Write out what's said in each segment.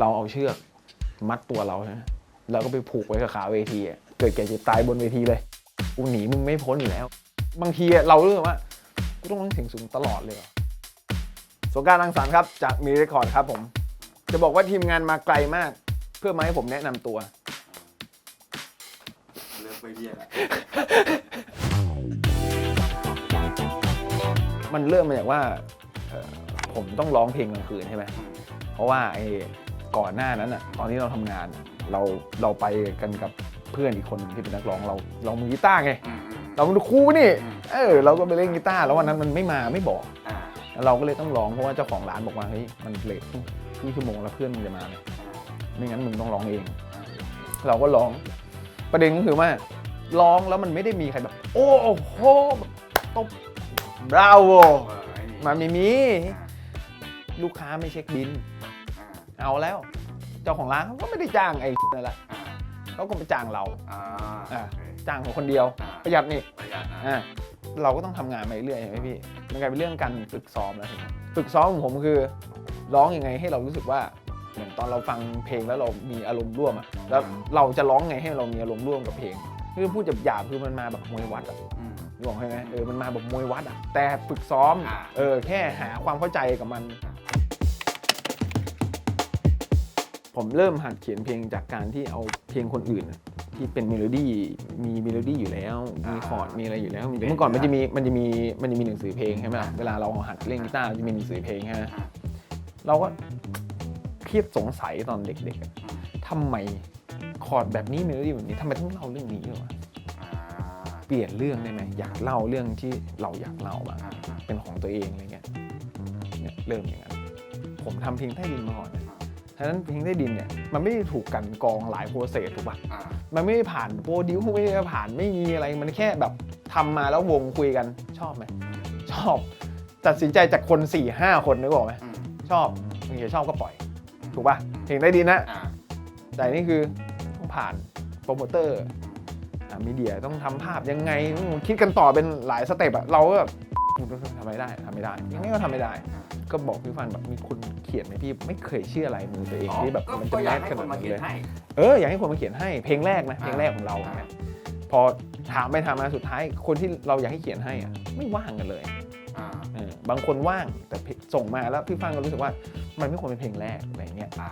เราเอาเชือกมัดตัวเราใช่ไหมแล้วก็ไปผูกไว้กับขาเวทีอะเกิดแก่เจ็บตายบนเวทีเลยกูหนีมึงไม่พ้นอยู่แล้ว บางทีอะเราเรื่องว่ากูต้องร้องเสียงสูงตลอดเลยเหรอสงกรารรังสรรค์ครับจากมีเรคคอร์ดครับผม จะบอกว่าทีมงานมาไกลมาก เพื่อมาให้ผมแนะนำตัวเริ่มไปเรียนแล้วมันเริ่มมาจากว่าเอ่อผมต้องร้องเพลงกลางคืนใช่ไหมเพราะว่าไอ้ ก่อนหน้านั้นอะตอนที่เราทำงานอะเราเราไปกันกับเพื่อนอีกคนหนึ่งที่เป็นนักร้องเราเรามือกีตาร์ไงอืมอืมเราเป็นครูนี่อืมเออเราก็ไปเล่นกีตาร์แล้ววันนั้นมันไม่มาไม่บอกอ่าแล้วเราก็เลยต้องร้องเพราะว่าเจ้าของร้านบอกว่าเฮ้ยมันเลทครึ่งชั่วโมงแล้วเพื่อนมึงจะมาไหมไม่งั้นมึงต้องร้องเอง เราก็ร้องประเด็นก็คือว่าร้องแล้วมันไม่ได้มีใครแบบ โอ้โหแบบตบบราโวเออไอ้นี่มันไม่มีอ่าลูกค้าไม่เช็คบินอ่า เอาแล้ว เจ้าของร้านเขาก็ไม่ได้จ้างไอ้นั่นแหละอ่าเขาก็ไปจ้างเราอ่าอ่าโอเคจ้างของคนเดียว อ่าประหยัดนี่ประหยัดนะอ่าเราก็ต้องทำงานไปเรื่อยๆเห็นไหมพี่มันกลายเป็นเรื่องการฝึกซ้อมแล้วเห็นไหมฝึกซ้อมของผมคือร้องยังไงให้เรารู้สึกว่าเหมือนตอนเราฟังเพลงแล้วเรามีอารมณ์ร่วมอะแล้วเราจะร้องไงให้เรามีอารมณ์ร่วมกับเพลงคือพูดหยาบๆคือมันมาแบบมวยวัดอะ อืม นึกออกใช่ไหมเออ มันมาแบบมวยวัดอะแต่ฝึกซ้อม อ่า เออ แค่หาความเข้าใจกับมัน ผมเริ่มหัดเขียนเพลงจากการที่เอาเพลงคนอื่นอะที่เป็นเมโลดี้มีเมโลดี้อยู่แล้วมีคอร์ดมีอะไรอยู่แล้วเมื่อก่อนมันจะมีมันจะมีมันจะมีหนังสือเพลงใช่ไหมล่ะเวลาเราหัดเล่นกีตาร์มันจะมีหนังสือเพลงใช่ไหมเราก็เครียดสงสัยตอนเด็กๆอะทำไมคอร์ดแบบนี้เมโลดี้แบบนี้ทำไมต้องเล่าเรื่องนี้ด้วยวะอ่าเปลี่ยนเรื่องได้ไหมอยากเล่าเรื่องที่เราอยากเล่าบ้างอ่าเป็นของตัวเองอะไรเงี้ยเนี่ยเริ่มอย่างนั้นผมทำเพลงใต้ดินมาก่อนนะ ฉะนั้นเพลงใต้ดินเนี่ยมันไม่ได้ถูกกลันกรองหลายโปรเซสถูกปะอ่ามันไม่ได้ผ่านโปรดิวไม่ได้ผ่านไม่มีอะไรมันแค่แบบทำมาแล้ววงคุยกันชอบไหมชอบตัดสินใจจากคน4ี่ห้าคนนึกออกไหมอืมชอบมึงจะชอบก็ปล่อย ถูกปะเพลงใต้ดินนะอ่าแต่นี่คือต้องผ่านโปรโมเตอร์อะมีเดียต้องทำภาพยังไงต้องคิดกันต่อเป็นหลายสเต็ปอะเราก็แบบ ทำไม่ได้ทำไม่ได้ยังไงก็ทำไม่ได้ ก็บอกพี่ฟันแบบมีคุณเขียนไหมพี่ไม่เคยเชื่ออะไรมือตัวเองที่แบบก็มันก็จะอแมยากสให้ขคนาดนมานั้นเขียเลนยให้เอออยากให้คนมาเขียนให้เพลงแรกนะเพลงแรกของเราอ่าเนี่ยพอถามไปถามมาสุดท้าย คนที่เราอยากให้เขียนให้อะไม่ว่างกันเลยอ่าเออบางคนว่างแต่ส่งมาแล้วพี่ฟังก็รู้สึกว่ามันไม่ควรเป็นเพลงแรกอะไรเงี้ยอ่า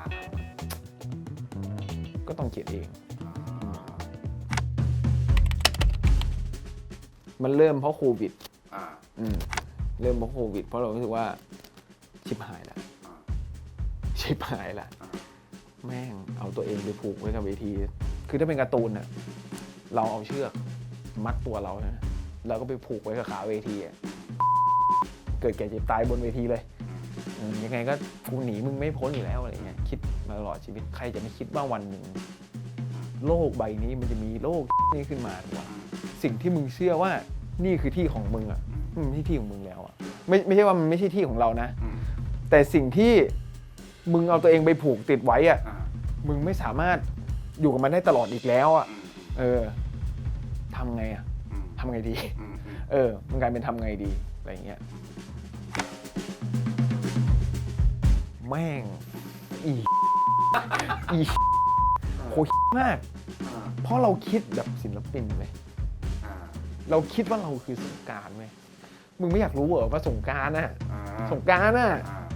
ก็ต้องเขียนเอง มันเริ่มเพราะโควิด อืมเริ่มเพราะโควิด เพราะเรารู้สึกว่าชิบหายล้วอ่าชิบหายล้วอ่าแม่งเอาตัวเองไปผูกไว้กับเวที คือถ้าเป็นการ์ตูนน่ะเราเอาเชือกมัดตัวเราใช่แล้วก็ไปผูกไว้กับขาเวทีอะเกิดแก่เจ็บตายบนเวทีเลยยังไงก็กูหนีมึงไม่พ้นอยู่แล้วอะไรเงี้ยคิดมาตลอดชีวิตใครจะไม่คิดว่าวันหนึ่งโลกใบนี้มันจะมีโลกนี้ขึ้นมาสิ่งที่มึงเชื่อว่านี่คือที่ของมึงอะ มันไม่ใช่ที่ของมึงแล้วอะไม่ไม่ใช่ว่ามันไม่ใช่ที่ของเรานะ อืมแต่สิ่งที่มึงเอาตัวเองไปผูกติดไว้อะอ่ามึงไม่สามารถอยู่กับมันได้ตลอดอีกแล้วอะอืมเออทำไงอะอืมทำไงดี อืมอืม เออ มันกลายเป็นทำไงดี อะไรเงี้ย แม่ง อี อี โคตรมาก อ่าเพราะเราคิดแบบศิลปินเลย อ่า เราคิดว่าเราคือสงกรารไหม มึงไม่อยากรู้เหรอว่าสงกรารน่ะอ่าสงกรารน่ะ อ่า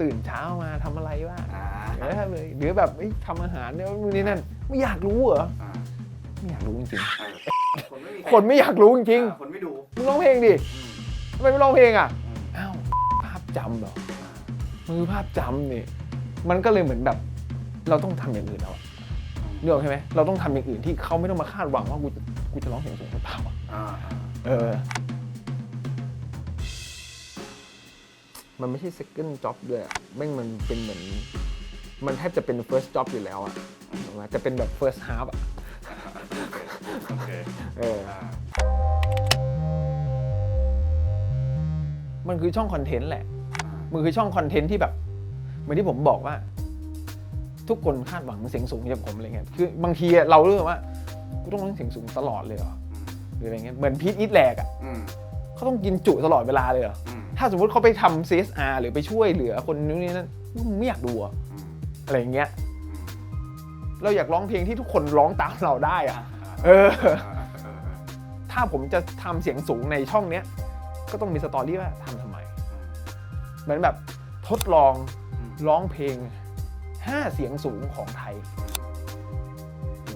ตื่นเช้ามาทำอะไรวะอ่าเออเลยหรือแบบเอ้ยทำอาหารเนี่ยนู่นนี่นั่นไม่อยากรู้เหรออ่าไม่อยากรู้จริงเออคนไม่มีๆคนไม่อยากรู้จริงอ่าคนไม่ดูๆมึงร้องเพลงดิอืมทำไมไม่ร้องเพลงอะอืมอ้าวภาพจำเหรอมือภาพจำนี่มันก็เลยเหมือนแบบ เราต้องทำอย่างอื่นแล้วอะเรื่องใช่ไหมเราต้องทำอย่างอื่นที่เขาไม่ต้องมาคาดหวังว่ากูจะกูจะร้องเพลงสูงหรือเปล่าอะ อ่าอ่า เออ มันไม่ใช่ second job ด้วยอะแม่งมันเป็นเหมือน มันแทบจะเป็น first job อยู่แล้วอะถูกไหมจะเป็นแบบ first half อะโอเคเออ อ่ามันคือช่องคอนเทนต์แหละ อ่ามันคือช่องคอนเทนต์ที่แบบ เหมือนที่ผมบอกว่า ทุกคนคาดหวังเสียงสูงจากผมอะไรเงี้ยคือบางทีอะเราเรื่องว่ากูต้องร้องเสียงสูงตลอดเลยเหรอ หรืออะไรเงี้ยเหมือนพีทอิทแลกอะอืมเขาต้องกินจุตลอดเวลาเลยเหรออืมถ้าสมมติเขาไปทำ CSR หรือไปช่วยเหลือคนนู้นนี่นั่นมึงไม่อยากดูเหรออืมอะไรอย่างเงี้ยอืมเราอยากร้องเพลงที่ทุกคนร้องตามเราได้อะเออ ถ้าผมจะทำเสียงสูงในช่องเนี้ย ก็ต้องมีสตอรี่ว่าทำทำไม เหมือนแบบทดลองร้องเพลง 5 เสียงสูงของไทยมี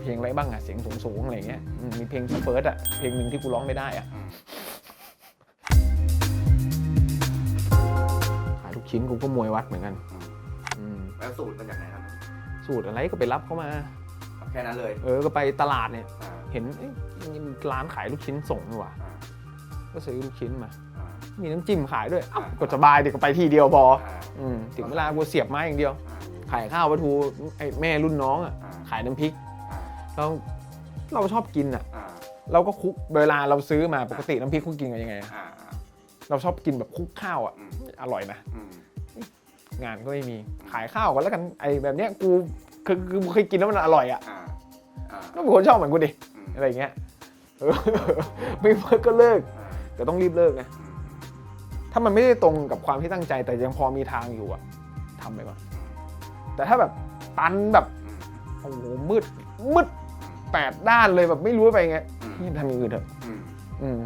เพลงอะไรบ้างอะเสียงสูงสูงๆอะไรเงี้ยอืมมีเพลงเฟิร์สอะเพลงหนึ่งที่กูร้องไม่ได้อะอืมขายลูกชิ้นกูก็มวยวัดเหมือนกันอืมอืมแล้วสูตรมาจากไหนครับ สูตรอะไรก็ไปรับเข้ามา แค่นั้นเลย เออก็ไปตลาดเนี่ยอ่าเห็นเอ๊ะนี่มันร้านขายลูกชิ้นส่งนี่หว่าอ่าก็ซื้อลูกชิ้นมาอ่ามีน้ำจิ้มขายด้วยเอ้าอ่าก็สบายเดี๋ยวก็ไปทีเดียวพออ่าอืมถึงเวลากูเสียบไม้อย่างเดียวอ่าขายข้าวปลาทูไอ้แม่รุ่นน้องอะอ่าขายน้ำพริกอ่า เราเราชอบกินอะ อ่าเราก็คลุกเวลาเราซื้อมาปกติน้ำพริกคุกกินกันยังไงอะอ่าอ่าเราชอบกินแบบคลุกข้าวอะอืมอร่อยนะ อืมงานก็ไม่มีขายข้าวกันแล้วกันไอ้แบบเนี้ยกูคือคือเคยกินแล้วมันอร่อยอะอ่าอ่าก็เป็นคนชอบเหมือนกูดิอืมอะไรอย่างเงี้ยเออไม่เพิร์ก็เลิกอ่าแต่ต้องรีบเลิกนะ อืมถ้ามันไม่ได้ตรงกับความที่ตั้งใจแต่ยังพอมีทางอยู่อะทำไปก่อน แต่ถ้าแบบตันแบบอืมโอ้โหมืดมืด แปดด้านเลยแบบไม่รู้ไปไงอืม นี่ทำอย่างอื่นเถอะอืม อืม